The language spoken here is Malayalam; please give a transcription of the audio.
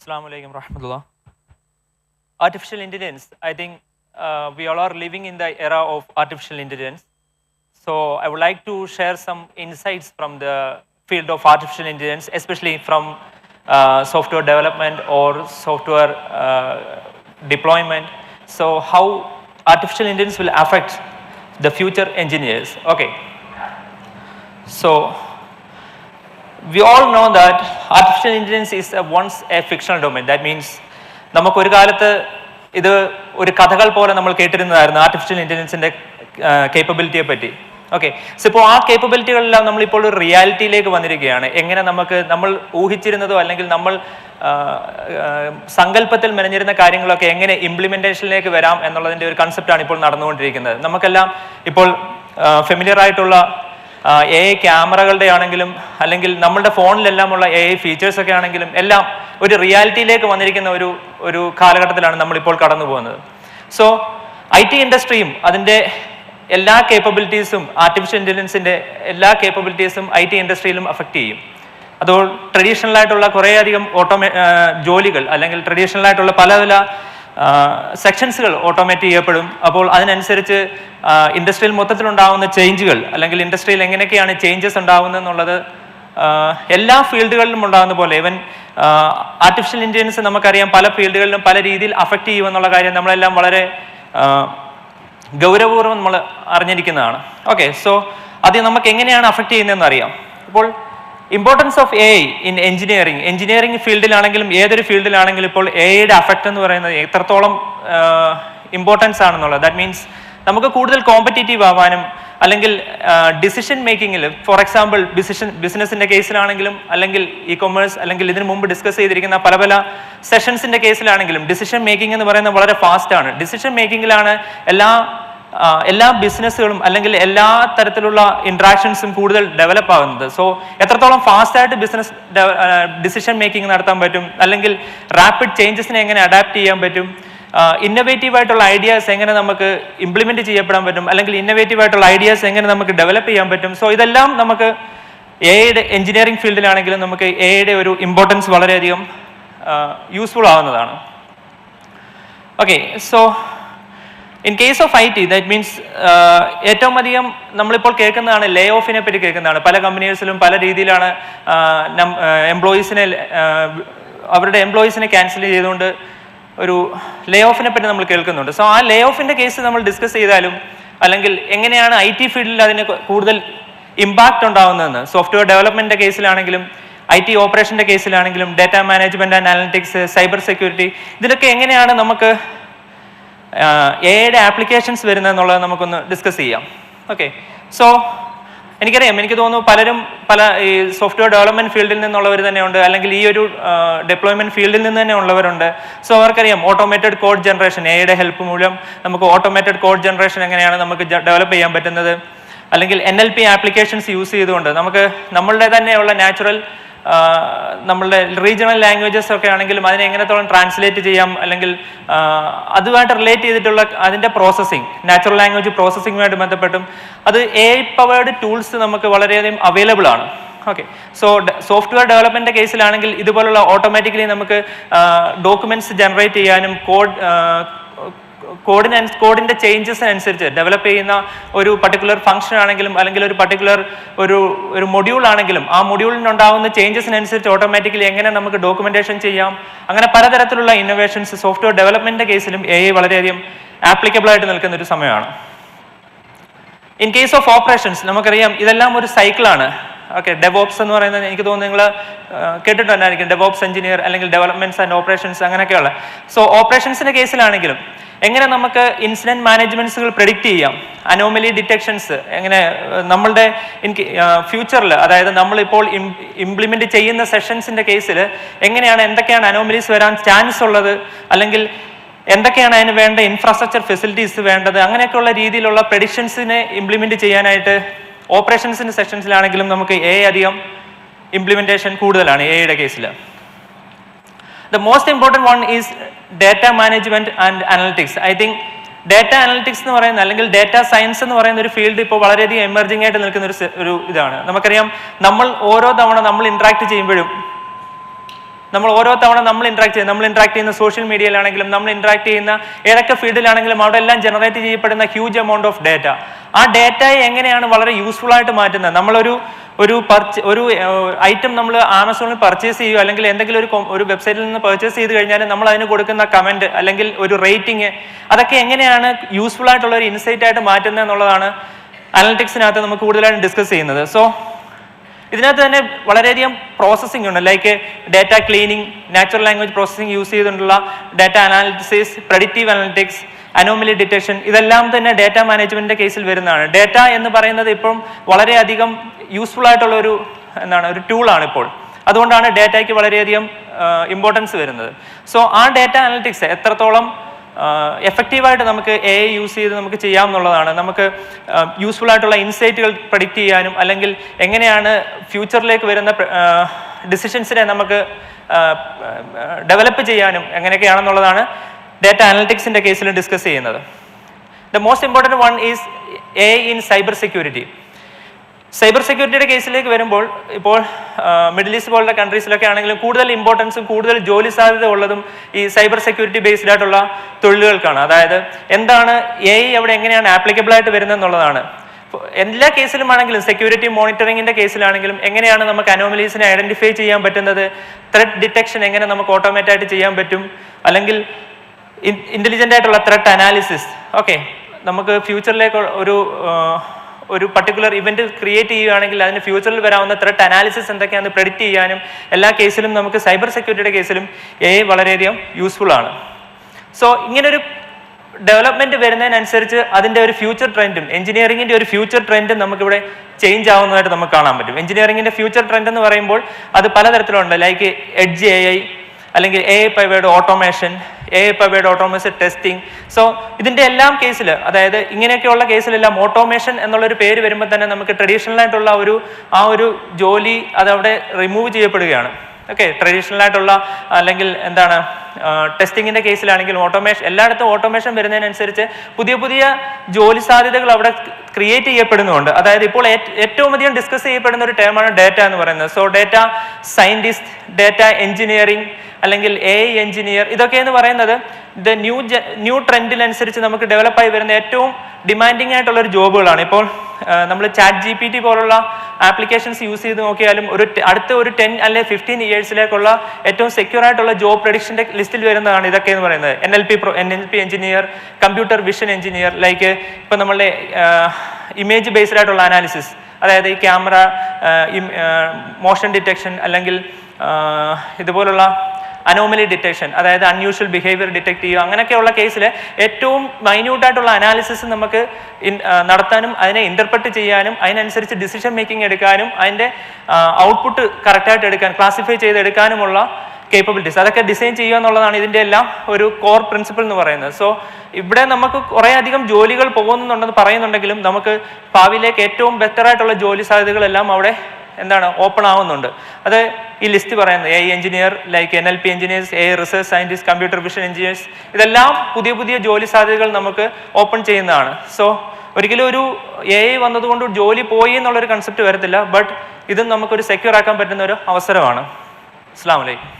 Assalamu alaikum rahmatullah. Artificial intelligence, I think uh, we all are living in the era of artificial intelligence. So I would like to share some insights from the field of artificial intelligence, especially from uh, software development or software uh, deployment. So how artificial intelligence will affect the future engineers. Okay. So we all know that artificial intelligence is a once a fictional domain. That means നമുക്ക് ഒരു കാലത്ത് ഇത് ഒരു കഥകൾ പോലെ നമ്മൾ കേട്ടിരുന്നതായിരുന്നു ആർട്ടിഫിഷ്യൽ ഇന്റലിജൻസിന്റെ കേപ്പബിലിറ്റിയെ പറ്റി. ഓക്കെ സോ ഇപ്പോൾ ആ കേപ്പബിലിറ്റികളെല്ലാം നമ്മളിപ്പോൾ ഒരു റിയാലിറ്റിയിലേക്ക് വന്നിരിക്കുകയാണ്. എങ്ങനെ നമുക്ക് നമ്മൾ ഊഹിച്ചിരുന്നതോ അല്ലെങ്കിൽ നമ്മൾ സങ്കല്പത്തിൽ മെനഞ്ഞിരുന്ന കാര്യങ്ങളൊക്കെ എങ്ങനെ ഇംപ്ലിമെന്റേഷനിലേക്ക് വരാം എന്നുള്ളതിന്റെ ഒരു കൺസെപ്റ്റാണ് ഇപ്പോൾ നടന്നുകൊണ്ടിരിക്കുന്നത്. നമുക്കെല്ലാം ഇപ്പോൾ ഫെമിലിയർ ആയിട്ടുള്ള എ ഐ ക്യാമറകളുടെ ആണെങ്കിലും അല്ലെങ്കിൽ നമ്മളുടെ ഫോണിലെല്ലാമുള്ള എ ഐ ഫീച്ചേഴ്സ് ഒക്കെ ആണെങ്കിലും എല്ലാം ഒരു റിയാലിറ്റിയിലേക്ക് വന്നിരിക്കുന്ന ഒരു ഒരു കാലഘട്ടത്തിലാണ് നമ്മളിപ്പോൾ കടന്നു പോകുന്നത്. സോ ഐ ടി ഇൻഡസ്ട്രിയും അതിന്റെ എല്ലാ കേപ്പബിലിറ്റീസും ആർട്ടിഫിഷ്യൽ ഇന്റലിജൻസിന്റെ എല്ലാ കേപ്പബിലിറ്റീസും ഐ ടി ഇൻഡസ്ട്രിയിലും അഫക്റ്റ് ചെയ്യും. അതോ ട്രഡീഷണൽ ആയിട്ടുള്ള കുറേയധികം ഓട്ടോമേ ജോലികൾ അല്ലെങ്കിൽ ട്രഡീഷണൽ ആയിട്ടുള്ള പല പല സെക്ഷൻസുകൾ ഓട്ടോമേറ്റ് ചെയ്യപ്പെടും. അപ്പോൾ അതിനനുസരിച്ച് ഇൻഡസ്ട്രിയിൽ മൊത്തത്തിലുണ്ടാകുന്ന ചേഞ്ചുകൾ അല്ലെങ്കിൽ ഇൻഡസ്ട്രിയിൽ എങ്ങനെയൊക്കെയാണ് ചേഞ്ചസ് ഉണ്ടാകുന്നത് എന്നുള്ളത് എല്ലാ ഫീൽഡുകളിലും ഉണ്ടാകുന്ന പോലെ ഇവൻ ആർട്ടിഫിഷ്യൽ ഇന്റലിജൻസ് നമുക്കറിയാം പല ഫീൽഡുകളിലും പല രീതിയിൽ അഫക്റ്റ് ചെയ്യുമെന്നുള്ള കാര്യം നമ്മളെല്ലാം വളരെ ഗൗരവപൂർവം നമ്മൾ അറിഞ്ഞിരിക്കുന്നതാണ്. ഓക്കെ സോ അത് നമുക്ക് എങ്ങനെയാണ് അഫക്റ്റ് ചെയ്യുന്നതെന്ന് അറിയാം. ഇപ്പോൾ importance of A in engineering engineering ഫീൽഡിലാണെങ്കിലും ഏതൊരു ഫീൽഡിലാണെങ്കിലും ഇപ്പോൾ എ ഐയുടെ അഫക്റ്റ് എന്ന് പറയുന്നത് എത്രത്തോളം ഇമ്പോർട്ടൻസ് ആണെന്നുള്ളത്. ദാറ്റ് മീൻസ് നമുക്ക് കൂടുതൽ കോമ്പറ്റേറ്റീവ് ആവാനും അല്ലെങ്കിൽ ഡിസിഷൻ മേക്കിങ്ങിൽ ഫോർ എക്സാമ്പിൾ ബിസിഷൻ ബിസിനസിന്റെ കേസിലാണെങ്കിലും അല്ലെങ്കിൽ ഇ കൊമേഴ്സ് അല്ലെങ്കിൽ ഇതിനു മുമ്പ് ഡിസ്കസ് ചെയ്തിരിക്കുന്ന പല പല സെഷൻസിന്റെ കേസിലാണെങ്കിലും ഡിസിഷൻ മേക്കിംഗ് എന്ന് പറയുന്നത് വളരെ ഫാസ്റ്റാണ് ഡിസിഷൻ മേക്കിങ്ങിലാണ് എല്ലാ എല്ലാ ബിസിനസ്സുകളും അല്ലെങ്കിൽ എല്ലാ തരത്തിലുള്ള ഇൻട്രാക്ഷൻസും കൂടുതൽ ഡെവലപ്പ് ആകുന്നത്. സോ എത്രത്തോളം ഫാസ്റ്റ് ആയിട്ട് ബിസിനസ് ഡിസിഷൻ മേക്കിംഗ് നടത്താൻ പറ്റും? അല്ലെങ്കിൽ റാപ്പിഡ് ചേഞ്ചസിനെ എങ്ങനെ അഡാപ്റ്റ് ചെയ്യാൻ പറ്റും? ഇന്നവേറ്റീവ് ആയിട്ടുള്ള ഐഡിയാസ് എങ്ങനെ നമുക്ക് ഇംപ്ലിമെന്റ് ചെയ്യപ്പെടാൻ പറ്റും? അല്ലെങ്കിൽ ഇന്നവേറ്റീവ് ആയിട്ടുള്ള ഐഡിയാസ് എങ്ങനെ നമുക്ക് ഡെവലപ്പ് ചെയ്യാൻ പറ്റും? സോ ഇതെല്ലാം നമുക്ക് എയുടെ എഞ്ചിനീയറിംഗ് ഫീൽഡിലാണെങ്കിലും നമുക്ക് എയുടെ ഒരു ഇമ്പോർട്ടൻസ് വളരെയധികം യൂസ്ഫുൾ ആവുന്നതാണ്. Okay so in case of I T that means ഏറ്റവും അധികം നമ്മളിപ്പോൾ കേൾക്കുന്നതാണ് ലേ ഓഫിനെ പറ്റി കേൾക്കുന്നതാണ്. പല കമ്പനീസിലും പല രീതിയിലാണ് എംപ്ലോയീസിനെ അവരുടെ എംപ്ലോയീസിനെ ക്യാൻസൽ ചെയ്തുകൊണ്ട് ഒരു ലേ ഓഫിനെ പറ്റി നമ്മൾ കേൾക്കുന്നുണ്ട്. സോ ആ ലേ ഓഫിന്റെ കേസ് നമ്മൾ ഡിസ്കസ് ചെയ്താലും അല്ലെങ്കിൽ എങ്ങനെയാണ് ഐ ടി ഫീൽഡിൽ അതിന് കൂടുതൽ ഇമ്പാക്റ്റ് ഉണ്ടാവുന്നതെന്ന്. സോഫ്റ്റ്വെയർ ഡെവലപ്മെന്റിന്റെ കേസിലാണെങ്കിലും ഐ ടി ഓപ്പറേഷന്റെ കേസിലാണെങ്കിലും data management and analytics cyber security ഇതിലൊക്കെ എങ്ങനെയാണ് നമുക്ക് എയുടെ ആപ്ലിക്കേഷൻസ് വരുന്നതെന്നുള്ളത് നമുക്കൊന്ന് ഡിസ്കസ് ചെയ്യാം. ഓക്കെ സോ എനിക്കറിയാം എനിക്ക് തോന്നുന്നു പലരും പല ഈ സോഫ്റ്റ്വെയർ ഡെവലപ്മെന്റ് ഫീൽഡിൽ നിന്നുള്ളവർ തന്നെയുണ്ട് അല്ലെങ്കിൽ ഈ ഒരു ഡെപ്ലോയ്മെന്റ് ഫീൽഡിൽ നിന്ന് തന്നെ ഉള്ളവരുണ്ട്. സോ അവർക്കറിയാം ഓട്ടോമേറ്റഡ് കോഡ് ജനറേഷൻ എയുടെ ഹെൽപ്പ് മൂലം നമുക്ക് ഓട്ടോമേറ്റഡ് കോഡ് ജനറേഷൻ എങ്ങനെയാണ് നമുക്ക് ഡെവലപ്പ് ചെയ്യാൻ പറ്റുന്നത്? അല്ലെങ്കിൽ N L P applications use ചെയ്തുകൊണ്ട് നമുക്ക് നമ്മളുടെ തന്നെയുള്ള നാച്ചുറൽ നമ്മളുടെ റീജിയണൽ ലാംഗ്വേജസ് ഒക്കെ ആണെങ്കിലും അതിനെ എങ്ങനത്തോളം ട്രാൻസ്ലേറ്റ് ചെയ്യാം അല്ലെങ്കിൽ അതുമായിട്ട് റിലേറ്റ് ചെയ്തിട്ടുള്ള അതിന്റെ പ്രോസസ്സിങ് നാച്ചുറൽ ലാംഗ്വേജ് പ്രോസസ്സിങ്ങുമായിട്ട് ബന്ധപ്പെട്ടും അത് എ പവേർഡ് ടൂൾസ് നമുക്ക് വളരെയധികം അവൈലബിൾ ആണ്. ഓക്കെ സോ സോഫ്റ്റ്വെയർ ഡെവലപ്മെന്റ് കേസിലാണെങ്കിൽ ഇതുപോലുള്ള ഓട്ടോമാറ്റിക്കലി നമുക്ക് ഡോക്യുമെന്റ്സ് ജനറേറ്റ് ചെയ്യാനും കോഡ് കോഡിന് കോഡിന്റെ ചേഞ്ചസിനനുസരിച്ച് ഡെവലപ്പ് ചെയ്യുന്ന ഒരു പർട്ടിക്കുലർ ഫംഗ്ഷൻ ആണെങ്കിലും അല്ലെങ്കിൽ ഒരു പർട്ടിക്കുലർ ഒരു ഒരു മൊഡ്യൂൾ ആണെങ്കിലും ആ മൊഡ്യൂളിനുണ്ടാകുന്ന ചേഞ്ചസിനനുസരിച്ച് ഓട്ടോമാറ്റിക്കലി എങ്ങനെ നമുക്ക് ഡോക്യുമെന്റേഷൻ ചെയ്യാം? അങ്ങനെ പലതരത്തിലുള്ള ഇന്നോവേഷൻസ് സോഫ്റ്റ്വെയർ ഡെവലപ്മെന്റ് കേസിലും എ ഐ വളരെയധികം ആപ്ലിക്കബിൾ ആയിട്ട് നിൽക്കുന്ന ഒരു സമയമാണ്. ഇൻ കേസ് ഓഫ് ഓപ്പറേഷൻസ് നമുക്കറിയാം ഇതെല്ലാം ഒരു സൈക്കിളാണ് ഓക്കെ ഡെവോപ്സ് എന്ന് പറയുന്നത് എനിക്ക് തോന്നുന്നു നിങ്ങൾ കേട്ടിട്ടുണ്ടായിരിക്കും ഡെവോപ്സ് എഞ്ചിനീയർ അല്ലെങ്കിൽ ഡെവലപ്മെന്റ്സ് ആൻഡ് ഓപ്പറേഷൻസ് അങ്ങനെയൊക്കെയുള്ള സോ ഓപ്പറേഷൻസിന്റെ കേസിലാണെങ്കിലും എങ്ങനെ നമുക്ക് ഇൻസിഡന്റ് മാനേജ്മെന്റ്സുകൾ പ്രെഡിക്റ്റ് ചെയ്യാം? അനോമലി ഡിറ്റക്ഷൻസ് എങ്ങനെ നമ്മളുടെ ഫ്യൂച്ചറിൽ അതായത് നമ്മളിപ്പോൾ ഇംപ്ലിമെന്റ് ചെയ്യുന്ന സെഷൻസിന്റെ കേസിൽ എങ്ങനെയാണ് എന്തൊക്കെയാണ് അനോമലീസ് വരാൻ ചാൻസ് ഉള്ളത്? അല്ലെങ്കിൽ എന്തൊക്കെയാണ് അതിന് വേണ്ട ഇൻഫ്രാസ്ട്രക്ചർ ഫെസിലിറ്റീസ് വേണ്ടത്? അങ്ങനെയൊക്കെയുള്ള രീതിയിലുള്ള പ്രഡിക്ഷൻസിനെ ഇംപ്ലിമെന്റ് ചെയ്യാനായിട്ട് ഓപ്പറേഷൻസിന്റെ സെഷൻസിലാണെങ്കിലും നമുക്ക് എ അധികം ഇംപ്ലിമെന്റേഷൻ കൂടുതലാണ് എയുടെ കേസിൽ the most important one is data management and analytics I think data analytics എന്ന് പറയുന്ന അല്ലെങ്കിൽ ഡേറ്റ സയൻസ് എന്ന് പറയുന്ന ഒരു ഫീൽഡ് ഇപ്പോൾ വളരെയധികം എമർജിംഗ് ആയിട്ട് നിൽക്കുന്ന ഒരു ഒരു ഇതാണ്. നമുക്കറിയാം നമ്മൾ ഓരോ തവണ നമ്മൾ ഇൻട്രാക്ട് ചെയ്യുമ്പോഴും നമ്മൾ ഓരോ തവണ നമ്മൾ ഇൻട്രാക്ട് ചെയ്യുന്ന നമ്മൾ ഇൻട്രാക്ട് ചെയ്യുന്ന സോഷ്യൽ മീഡിയയിലാണെങ്കിലും നമ്മൾ ഇൻട്രാക്ട് ചെയ്യുന്ന ഏതൊക്കെ ഫീൽഡിലാണെങ്കിലും അവിടെ എല്ലാം ജനറേറ്റ് ചെയ്യപ്പെടുന്ന ഹ്യൂജ് എമൗണ്ട് ഓഫ് ഡേറ്റ ആ ഡേറ്റയെ എങ്ങനെയാണ് വളരെ യൂസ്ഫുൾ ആയിട്ട് മാറ്റുന്നത്? നമ്മളൊരു ഒരു പർച്ച ഒരു ഐറ്റം നമ്മൾ ആമസോണിൽ പർച്ചേസ് ചെയ്യുക അല്ലെങ്കിൽ എന്തെങ്കിലും ഒരു ഒരു വെബ്സൈറ്റിൽ നിന്ന് പർച്ചേസ് ചെയ്ത് കഴിഞ്ഞാൽ നമ്മൾ അതിന് കൊടുക്കുന്ന കമന്റ് അല്ലെങ്കിൽ ഒരു റേറ്റിംഗ് അതൊക്കെ എങ്ങനെയാണ് യൂസ്ഫുൾ ആയിട്ടുള്ള ഒരു ഇൻസൈറ്റ് ആയിട്ട് മാറ്റുന്നത് എന്നുള്ളതാണ് അനലറ്റിക്സിനകത്ത് നമുക്ക് കൂടുതലായിട്ട് ഡിസ്കസ് ചെയ്യുന്നത്. സോ ഇതിനകത്ത് തന്നെ വളരെയധികം പ്രോസസ്സിംഗ് ഉണ്ട്. Like data cleaning natural language processing use ചെയ്തിട്ടുള്ള data analysis predictive analytics anomaly detection ഇതെല്ലാം തന്നെ ഡേറ്റ മാനേജ്മെന്റിന്റെ കേസിൽ വരുന്നതാണ്. ഡേറ്റ എന്ന് പറയുന്നത് ഇപ്പം വളരെയധികം യൂസ്ഫുൾ ആയിട്ടുള്ള ഒരു എന്താണ് ഒരു ടൂളാണ് ഇപ്പോൾ. അതുകൊണ്ടാണ് ഡേറ്റയ്ക്ക് വളരെയധികം ഇമ്പോർട്ടൻസ് വരുന്നത്. സോ ആ ഡേറ്റ അനലിറ്റിക്സ് എത്രത്തോളം എഫക്റ്റീവായിട്ട് നമുക്ക് എ ഐ യൂസ് ചെയ്ത് നമുക്ക് ചെയ്യാം എന്നുള്ളതാണ്. നമുക്ക് യൂസ്ഫുൾ ആയിട്ടുള്ള ഇൻസൈറ്റുകൾ പ്രഡിക്റ്റ് ചെയ്യാനും അല്ലെങ്കിൽ എങ്ങനെയാണ് ഫ്യൂച്ചറിലേക്ക് വരുന്ന ഡിസിഷൻസിനെ നമുക്ക് ഡെവലപ്പ് ചെയ്യാനും എങ്ങനെയൊക്കെയാണെന്നുള്ളതാണ് ഡാറ്റ അനലിറ്റിക്സിന്റെ കേസിൽ ഡിസ്കസ് ചെയ്യുന്നത്. The most important one is A in cyber security cyber സെക്യൂരിറ്റിയുടെ കേസിലേക്ക് വരുമ്പോൾ ഇപ്പോൾ മിഡിൽ ഈസ്റ്റ് പോലുള്ള കൺട്രീസിലൊക്കെ ആണെങ്കിലും കൂടുതൽ ഇമ്പോർട്ടൻസും കൂടുതൽ ജോലി സാധ്യത ഉള്ളതും ഈ സൈബർ സെക്യൂരിറ്റി ബേസ്ഡ് ആയിട്ടുള്ള തൊഴിലുകൾക്കാണ്. അതായത് എന്താണ് എ അവിടെ എങ്ങനെയാണ് ആപ്ലിക്കബിൾ ആയിട്ട് വരുന്നത് എന്നുള്ളതാണ് എല്ലാ കേസിലും ആണെങ്കിലും സെക്യൂരിറ്റി മോണിറ്ററിങ്ങിന്റെ കേസിലാണെങ്കിലും എങ്ങനെയാണ് നമുക്ക് അനോമലീസിനെ ഐഡന്റിഫൈ ചെയ്യാൻ പറ്റുന്നത്? ത്രെഡ് ഡിറ്റക്ഷൻ എങ്ങനെ നമുക്ക് ഓട്ടോമേറ്റ് ആയിട്ട് ചെയ്യാൻ പറ്റും? അല്ലെങ്കിൽ ഇന്റലിജന്റ് ആയിട്ടുള്ള ത്രെട്ട് അനാലിസിസ് ഓക്കെ നമുക്ക് ഫ്യൂച്ചറിലേക്ക് ഒരു ഒരു പർട്ടിക്കുലർ ഇവന്റ് ക്രിയേറ്റ് ചെയ്യുകയാണെങ്കിൽ അതിന് ഫ്യൂച്ചറിൽ വരാവുന്ന ത്രെട്ട് അനാലിസിസ് എന്തൊക്കെയാണെന്ന് പ്രെഡിക്റ്റ് ചെയ്യാനും എല്ലാ കേസിലും നമുക്ക് സൈബർ സെക്യൂരിറ്റിയുടെ കേസിലും എ വളരെയധികം യൂസ്ഫുൾ ആണ്. സോ ഇങ്ങനൊരു ഡെവലപ്മെന്റ് വരുന്നതിനനുസരിച്ച് അതിന്റെ ഒരു ഫ്യൂച്ചർ ട്രെൻഡും എഞ്ചിനീയറിംഗിന്റെ ഒരു ഫ്യൂച്ചർ ട്രെൻഡും നമുക്കിവിടെ ചേഞ്ച് ആവുന്നതായിട്ട് നമുക്ക് കാണാൻ പറ്റും. എഞ്ചിനീയറിംഗിന്റെ ഫ്യൂച്ചർ ട്രെൻഡ് എന്ന് പറയുമ്പോൾ അത് പലതരത്തിലുണ്ട്. ലൈക്ക് എഡ്ജ് എ ഐ അല്ലെങ്കിൽ A I powered automation A powered automation testing so ഇതിന്റെ എല്ലാം കേസിൽ അതായത് ഇങ്ങനെയൊക്കെയുള്ള കേസിലെല്ലാം ഓട്ടോമേഷൻ എന്നുള്ളൊരു പേര് വരുമ്പോൾ തന്നെ നമുക്ക് ട്രഡീഷണൽ ആയിട്ടുള്ള ഒരു ആ ഒരു ജോലി അതവിടെ റിമൂവ് ചെയ്യപ്പെടുകയാണ്. ഓക്കെ ട്രഡീഷണൽ ആയിട്ടുള്ള അല്ലെങ്കിൽ എന്താണ് ടെസ്റ്റിങ്ങിന്റെ കേസിലാണെങ്കിൽ ഓട്ടോമേഷൻ എല്ലായിടത്തും ഓട്ടോമേഷൻ വരുന്നതിനനുസരിച്ച് പുതിയ പുതിയ ജോലി സാധ്യതകൾ അവിടെ ക്രിയേറ്റ് ചെയ്യപ്പെടുന്നുണ്ട്. അതായത് ഇപ്പോൾ ഏറ്റവും അധികം ഡിസ്കസ് ചെയ്യപ്പെടുന്ന ഒരു ടേമാണ് ഡേറ്റ എന്ന് പറയുന്നത്. So data scientist data engineering അല്ലെങ്കിൽ എ എഞ്ചിനീയർ ഇതൊക്കെ എന്ന് പറയുന്നത് ദ ന്യൂ ന്യൂ ട്രെൻഡിനനുസരിച്ച് നമുക്ക് ഡെവലപ്പായി വരുന്ന ഏറ്റവും ഡിമാൻഡിങ് ആയിട്ടുള്ള ഒരു ജോബുകളാണ്. ഇപ്പോൾ നമ്മൾ ചാറ്റ് ജി പി ടി പോലുള്ള ആപ്ലിക്കേഷൻസ് യൂസ് ചെയ്ത് നോക്കിയാലും ഒരു അടുത്ത ഒരു ടെൻ അല്ലെങ്കിൽ ഫിഫ്റ്റീൻ ഇയേഴ്സിലേക്കുള്ള ഏറ്റവും സെക്യൂർ ആയിട്ടുള്ള ജോബ് പ്രൊഡിക്ഷന്റെ ലിസ്റ്റിൽ വരുന്നതാണ് ഇതൊക്കെ എന്ന് പറയുന്നത്. N L P pro N L P engineer computer vision engineer like ഇപ്പം നമ്മളുടെ ഇമേജ് ബേസ്ഡ് ആയിട്ടുള്ള അനാലിസിസ് അതായത് ഈ ക്യാമറ മോഷൻ ഡിറ്റക്ഷൻ അല്ലെങ്കിൽ ഇതുപോലുള്ള അനോമലി ഡിറ്റക്ഷൻ അതായത് അൺയൂഷ്വൽ ബിഹേവിയർ ഡിറ്റക്ട് ചെയ്യുക. അങ്ങനെയൊക്കെയുള്ള കേസിൽ ഏറ്റവും മൈന്യൂട്ടായിട്ടുള്ള അനാലിസിസ് നമുക്ക് നടത്താനും അതിനെ ഇന്റർപ്രറ്റ് ചെയ്യാനും അതിനനുസരിച്ച് ഡിസിഷൻ മേക്കിംഗ് എടുക്കാനും അതിന്റെ ഔട്ട്പുട്ട് കറക്റ്റായിട്ട് എടുക്കാൻ ക്ലാസിഫൈ ചെയ്തെടുക്കാനുമുള്ള കേപ്പബിലിറ്റീസ് അതൊക്കെ ഡിസൈൻ ചെയ്യുക എന്നുള്ളതാണ് ഇതിന്റെ എല്ലാം ഒരു കോർ പ്രിൻസിപ്പിൾ എന്ന് പറയുന്നത്. സോ ഇവിടെ നമുക്ക് കുറേ അധികം ജോലികൾ പോകുന്നുണ്ടെന്ന് പറയുന്നുണ്ടെങ്കിലും നമുക്ക് ഭാവിയിലേക്ക് ഏറ്റവും ബെറ്റർ ആയിട്ടുള്ള ജോലി സാധ്യതകളെല്ലാം അവിടെ എന്താണ് ഓപ്പൺ ആവുന്നുണ്ട്. അത് ഈ ലിസ്റ്റ് പറയുന്നത് A engineer like N L P engineers A research scientist computer vision engineers ഇതെല്ലാം പുതിയ പുതിയ ജോലി സാധ്യതകൾ നമുക്ക് ഓപ്പൺ ചെയ്യുന്നതാണ്. സോ ഒരിക്കലും ഒരു എ ഐ വന്നതുകൊണ്ട് ജോലി പോയി എന്നുള്ളൊരു കൺസെപ്റ്റ് വരത്തില്ല. ബട്ട് ഇതും നമുക്കൊരു സെക്യൂർ ആക്കാൻ പറ്റുന്ന ഒരു അവസരമാണ്. അസ്സാം വലൈക്കും